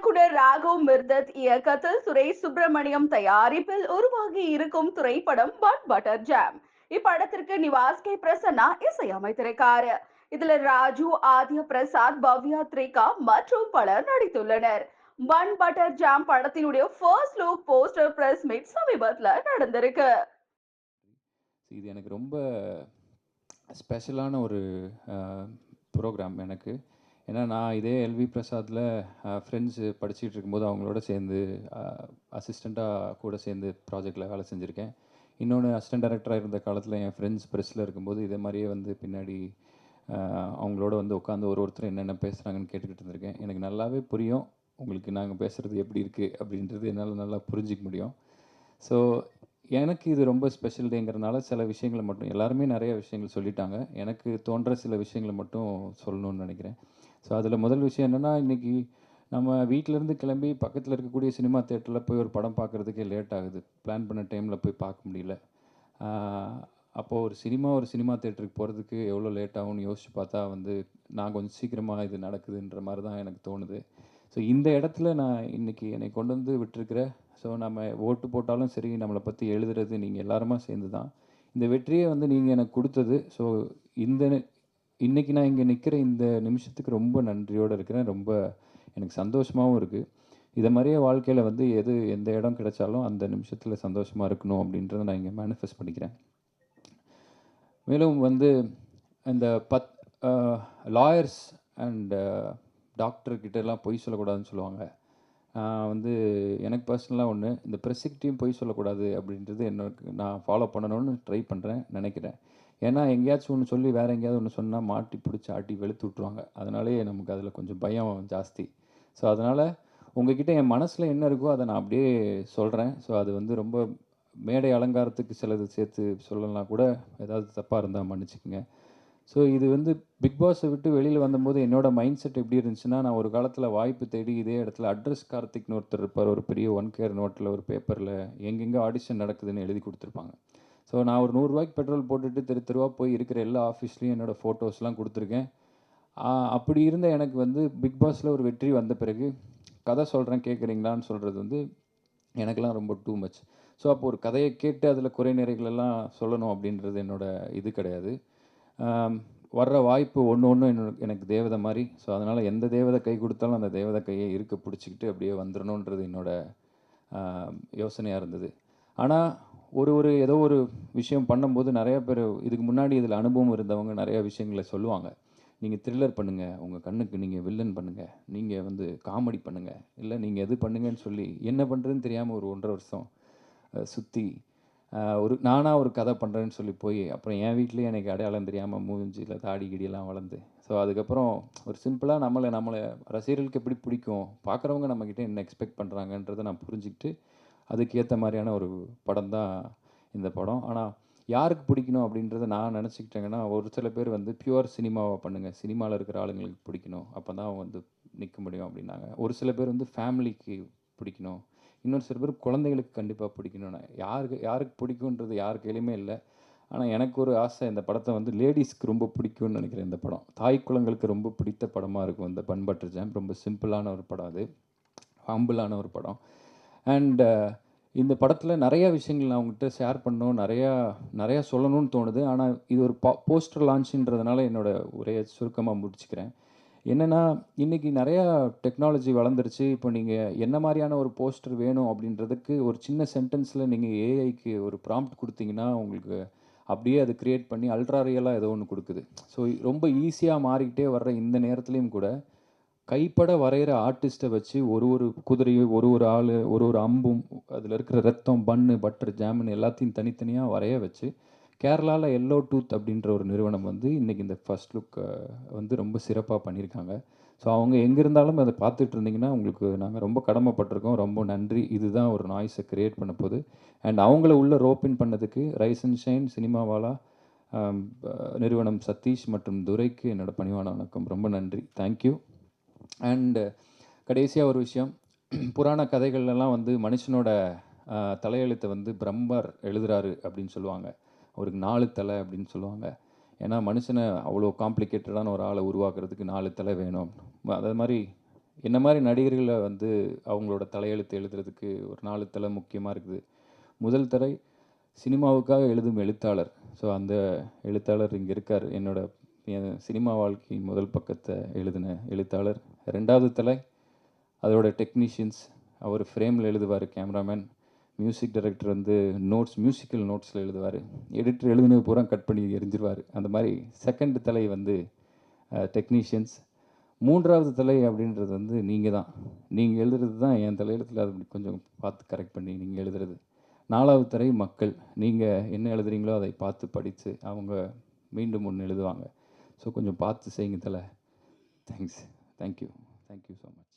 இயக்குனர் ராகவ் மிர்தத் இயக்கத்தில் சுரேஷ் சுப்பிரமணியம் தயாரிப்பில் உருவாகி இருக்கும் திரைப்படம் பட் பட்டர் ஜாம். இப்படத்திற்கு நிவாஸ் கே பிரசன்னா இசையமைத்திருக்காரு. இதுல ராஜு ஆதிய பிரசாத் பவ்யா த்ரிகா மற்றும் பலர் நடித்துள்ளனர். பன் பட்டர் ஜாம் படத்தினுடைய first look poster press meet சமீபத்துல நடந்திருக்கு. இது எனக்கு ரொம்ப ஸ்பெஷலான ஒரு ப்ரோக்ராம் எனக்கு. ஏன்னா நான் இதே எல்வி பிரசாத்தில் ஃப்ரெண்ட்ஸு படிச்சுட்டு இருக்கும்போது அவங்களோட சேர்ந்து அசிஸ்டண்ட்டாக கூட சேர்ந்து ப்ராஜெக்டில் வேலை செஞ்சுருக்கேன். இன்னொன்று அசிஸ்டன்ட் டைரக்டராக இருந்த காலத்தில் என் ஃப்ரெண்ட்ஸ் ப்ரெஸ்ஸில் இருக்கும்போது இதே மாதிரியே வந்து பின்னாடி அவங்களோட வந்து உட்காந்து ஒரு ஒருத்தர் என்னென்ன பேசுகிறாங்கன்னு கேட்டுக்கிட்டு இருந்திருக்கேன். எனக்கு நல்லாவே புரியும் உங்களுக்கு நாங்கள் பேசுகிறது எப்படி இருக்குது அப்படின்றது என்னால் நல்லா புரிஞ்சிக்க முடியும். ஸோ எனக்கு இது ரொம்ப ஸ்பெஷல் டேங்கிறனால சில விஷயங்களை மட்டும் எல்லாருமே நிறைய விஷயங்கள் சொல்லிட்டாங்க. எனக்கு தோன்ற சில விஷயங்களை மட்டும் சொல்லணும்னு நினைக்கிறேன். ஸோ அதில் முதல் விஷயம் என்னென்னா இன்றைக்கி நம்ம வீட்டிலேருந்து கிளம்பி பக்கத்தில் இருக்கக்கூடிய சினிமா தேட்டரில் போய் ஒரு படம் பார்க்குறதுக்கே லேட் ஆகுது. பிளான் பண்ண டைமில் போய் பார்க்க முடியல. அப்போது ஒரு சினிமா ஒரு சினிமா தேட்டருக்கு போகிறதுக்கு எவ்வளோ லேட் ஆகும்னு யோசித்து பார்த்தா வந்து நான் கொஞ்சம் சீக்கிரமாக இது நடக்குதுன்ற மாதிரி தான் எனக்கு தோணுது. ஸோ இந்த இடத்துல நான் இன்றைக்கி என்னை கொண்டு வந்து விட்டுருக்கிற ஸோ நம்ம ஓட்டு போட்டாலும் சரி நம்மளை பற்றி எழுதுறது நீங்கள் எல்லாருமா சேர்ந்து தான் இந்த வெற்றியை வந்து நீங்கள் எனக்கு கொடுத்தது. ஸோ இந்த இன்றைக்கி நான் இங்கே நிற்கிற இந்த நிமிஷத்துக்கு ரொம்ப நன்றியோடு இருக்கிறேன். ரொம்ப எனக்கு சந்தோஷமாகவும் இருக்குது இதை மாதிரியே வாழ்க்கையில் வந்து எது எந்த இடம் கிடைச்சாலும் அந்த நிமிஷத்தில் சந்தோஷமாக இருக்கணும் அப்படின்றத நான் இங்கே மேனிஃபெஸ்ட் பண்ணிக்கிறேன். மேலும் வந்து இந்த பத் லாயர்ஸ் அண்ட் டாக்டர்கிட்ட எல்லாம் பொய் சொல்லக்கூடாதுன்னு சொல்லுவாங்க. நான் வந்து எனக்கு பர்சனலாக ஒன்று இந்த ப்ரெஸ்ஸுக்கிட்டையும் பொய் சொல்லக்கூடாது அப்படின்றது என்னோட நான் ஃபாலோ பண்ணணும்னு ட்ரை பண்ணுறேன் நினைக்கிறேன். ஏன்னா எங்கேயாச்சும் ஒன்று சொல்லி வேறு எங்கேயாவது ஒன்று சொன்னால் மாட்டி பிடிச்சி ஆட்டி வெளுத்து விட்ருவாங்க அதனாலேயே நமக்கு அதில் கொஞ்சம் பயம் ஜாஸ்தி. ஸோ அதனால் உங்ககிட்ட என் மனசில் என்ன இருக்கோ அதை நான் அப்படியே சொல்கிறேன் ஸோ அது வந்து ரொம்ப மேடை அலங்காரத்துக்கு சிலது சேர்த்து சொல்லலாம் கூட ஏதாவது தப்பாக இருந்தால் மன்னிச்சுக்கோங்க. ஸோ இது வந்து பிக் பாஸை விட்டு வெளியில் வந்தபோது என்னோடய மைண்ட் செட் எப்படி இருந்துச்சுன்னா நான் ஒரு காலத்தில் வாய்ப்பு தேடி இதே இடத்துல அட்ரஸ் கார்த்திக்னு ஒருத்தர் இருப்பார். ஒரு பெரிய ஒன் கேர் நோட்டில் ஒரு பேப்பரில் எங்கெங்கே ஆடிஷன் நடக்குதுன்னு எழுதி கொடுத்துருப்பாங்க. ஸோ நான் ஒரு நூறுரூவாய்க்கு பெட்ரோல் போட்டுட்டு தெரு தெருவாக போய் இருக்கிற எல்லா ஆஃபீஸ்லேயும் என்னோடய ஃபோட்டோஸ்லாம் கொடுத்துருக்கேன். அப்படி இருந்த எனக்கு வந்து பிக் பாஸில் ஒரு வெற்றி வந்த பிறகு கதை சொல்கிறேன் கேட்குறீங்களான்னு சொல்கிறது வந்து எனக்கெல்லாம் ரொம்ப டூ மச் ஸோ அப்போ ஒரு கதையை கேட்டு அதில் குறை நிறைகள் எல்லாம் சொல்லணும் அப்படின்றது என்னோடய இது கிடையாது. வர்ற வாய்ப்பு ஒன்று ஒன்று எனக்கு தேவதை மாதிரி. ஸோ அதனால் எந்த தேவதை கை கொடுத்தாலும் அந்த தேவதை கையை இருக்க பிடிச்சிக்கிட்டு அப்படியே வந்துடணுன்றது என்னோடய யோசனையாக இருந்தது. ஆனால் ஒரு ஒரு ஏதோ ஒரு விஷயம் பண்ணும்போது நிறைய பேர் இதுக்கு முன்னாடி இதில் அனுபவம் இருந்தவங்க நிறைய விஷயங்களை சொல்லுவாங்க. நீங்கள் த்ரில்லர் பண்ணுங்கள் உங்கள் கண்ணுக்கு நீங்கள் வில்லன் பண்ணுங்கள் நீங்கள் வந்து காமெடி பண்ணுங்கள் இல்லை நீங்கள் எது பண்ணுங்கன்னு சொல்லி என்ன பண்ணுறதுன்னு தெரியாமல் ஒரு ஒன்றரை வருஷம் சுற்றி ஒரு நானாக ஒரு கதை பண்ணுறேன்னு சொல்லி போய் அப்புறம் என் வீட்லேயே எனக்கு அடையாளம் தெரியாமல் மூஞ்சியில் தாடி கிடியெல்லாம் வளர்ந்து. ஸோ அதுக்கப்புறம் ஒரு சிம்பிளாக நம்மளை நம்மளை ரசிகர்களுக்கு எப்படி பிடிக்கும் பார்க்குறவங்க நம்மக்கிட்ட என்ன எக்ஸ்பெக்ட் பண்ணுறாங்கன்றதை நான் புரிஞ்சுக்கிட்டு அதுக்கேற்ற மாதிரியான ஒரு படம் தான் இந்த படம். ஆனால் யாருக்கு பிடிக்கணும் அப்படின்றத நான் நினச்சிக்கிட்டேங்கன்னா ஒரு சில பேர் வந்து பியூர் சினிமாவை பண்ணுங்கள் சினிமாவில் இருக்கிற ஆளுங்களுக்கு பிடிக்கணும். அப்போ தான் அவங்க வந்து நிற்க முடியும் அப்படின்னாங்க. ஒரு சில பேர் வந்து ஃபேமிலிக்கு பிடிக்கணும். இன்னொரு சில பேர் குழந்தைகளுக்கு கண்டிப்பாக பிடிக்கணும்னு. யாருக்கு யாருக்கு பிடிக்குன்றது யார் கையிலையுமே இல்லை. ஆனால் எனக்கு ஒரு ஆசை இந்த படத்தை வந்து லேடிஸ்க்கு ரொம்ப பிடிக்கும்னு நினைக்கிறேன் இந்த படம். தாய் குளங்களுக்கு ரொம்ப பிடித்த படமாக இருக்கும் இந்த பண்பற்ற ஜாம். ரொம்ப சிம்பிளான ஒரு படம் அது. ஹம்பிளான ஒரு படம். அண்ட் uh, இந்த படத்தில் நிறையா விஷயங்கள் நான் உங்ககிட்ட ஷேர் பண்ணணும். நிறையா நிறையா சொல்லணும்னு தோணுது. ஆனால் இது ஒரு பா போஸ்டர் லான்ச்சுன்றதுனால என்னோட உரையை சுருக்கமாக முடிச்சுக்கிறேன். என்னென்னா இன்றைக்கி நிறையா டெக்னாலஜி வளர்ந்துருச்சு. இப்போ நீங்கள் என்ன மாதிரியான ஒரு போஸ்டர் வேணும் அப்படின்றதுக்கு ஒரு சின்ன சென்டென்ஸில் நீங்கள் ஏஐக்கு ஒரு ப்ராம்ப்ட் கொடுத்தீங்கன்னா உங்களுக்கு அப்படியே அது க்ரியேட் பண்ணி அல்ட்ரா ரியலாக ஏதோ ஒன்று கொடுக்குது. ஸோ ரொம்ப ஈஸியாக மாறிக்கிட்டே வர்ற இந்த நேரத்துலையும் கூட கைப்பட வரைகிற ஆர்டிஸ்ட்டை வச்சு ஒரு ஒரு குதிரையும் ஒரு ஒரு ஆள் ஒரு ஒரு அம்பும் அதில் இருக்கிற ரத்தம் பன்னு பட்டர் ஜாமுன் எல்லாத்தையும் தனித்தனியாக வரைய வச்சு கேரளாவில் எல்லோ டூத் அப்படின்ற ஒரு நிறுவனம் வந்து இன்றைக்கி இந்த ஃபர்ஸ்ட் லுக் வந்து ரொம்ப சிறப்பாக பண்ணியிருக்காங்க. ஸோ அவங்க எங்கே இருந்தாலும் அதை பார்த்துட்டு இருந்தீங்கன்னா உங்களுக்கு நாங்கள் ரொம்ப கடமைப்பட்டிருக்கோம். ரொம்ப நன்றி. இதுதான் ஒரு நாய்ஸை க்ரியேட் பண்ண போகுது அண்ட் அவங்கள உள்ள ரோப்பின் பண்ணதுக்கு ரைஸ் அண்ட் ஷைன் சினிமாவாலா நிறுவனம் சதீஷ் மற்றும் துரைக்கு என்னோட பணிவான வணக்கம். ரொம்ப நன்றி. தேங்க்யூ அண்டு கடைசியாக ஒரு விஷயம். புராண கதைகள்லாம் வந்து மனுஷனோட தலையெழுத்தை வந்து பிரம்மர் எழுதுறாரு அப்படின்னு சொல்லுவாங்க. அவருக்கு நாலு தலை அப்படின்னு சொல்லுவாங்க. ஏன்னா மனுஷனை அவ்வளோ காம்ப்ளிகேட்டடான ஒரு ஆளை உருவாக்குறதுக்கு நாலு தலை வேணும். அதே மாதிரி என்ன மாதிரி நடிகர்களை வந்து அவங்களோட தலையெழுத்து எழுதுறதுக்கு ஒரு நாலு தலை முக்கியமாக இருக்குது. முதல் தலை சினிமாவுக்காக எழுதும் எழுத்தாளர். ஸோ அந்த எழுத்தாளர் இங்கே இருக்கார். என்னோட என் சினிமா வாழ்க்கையின் முதல் பக்கத்தை எழுதின எழுத்தாளர். ரெண்டாவது தலை அதோட டெக்னீஷியன்ஸ் அவர் ஃப்ரேமில் எழுதுவார் கேமராமேன் மியூசிக் டைரக்டர் வந்து நோட்ஸ் மியூசிக்கல் நோட்ஸில் எழுதுவார். எடிட்டர் எழுதினது பூரா கட் பண்ணி எரிஞ்சிருவார். அந்த மாதிரி செகண்ட் தலை வந்து டெக்னீஷியன்ஸ் மூன்றாவது தலை அப்படின்றது வந்து நீங்கள் தான் நீங்கள் எழுதுறது தான் என் தலையெழுத்தில். அது கொஞ்சம் பார்த்து கரெக்ட் பண்ணி நீங்கள் எழுதுறது. நாலாவது தலை மக்கள். நீங்கள் என்ன எழுதுறீங்களோ அதை பார்த்து படித்து அவங்க மீண்டும் ஒன்று எழுதுவாங்க. ஸோ கொஞ்சம் பார்த்து செய்யுங்க தலை. Thanks thank you thank you so much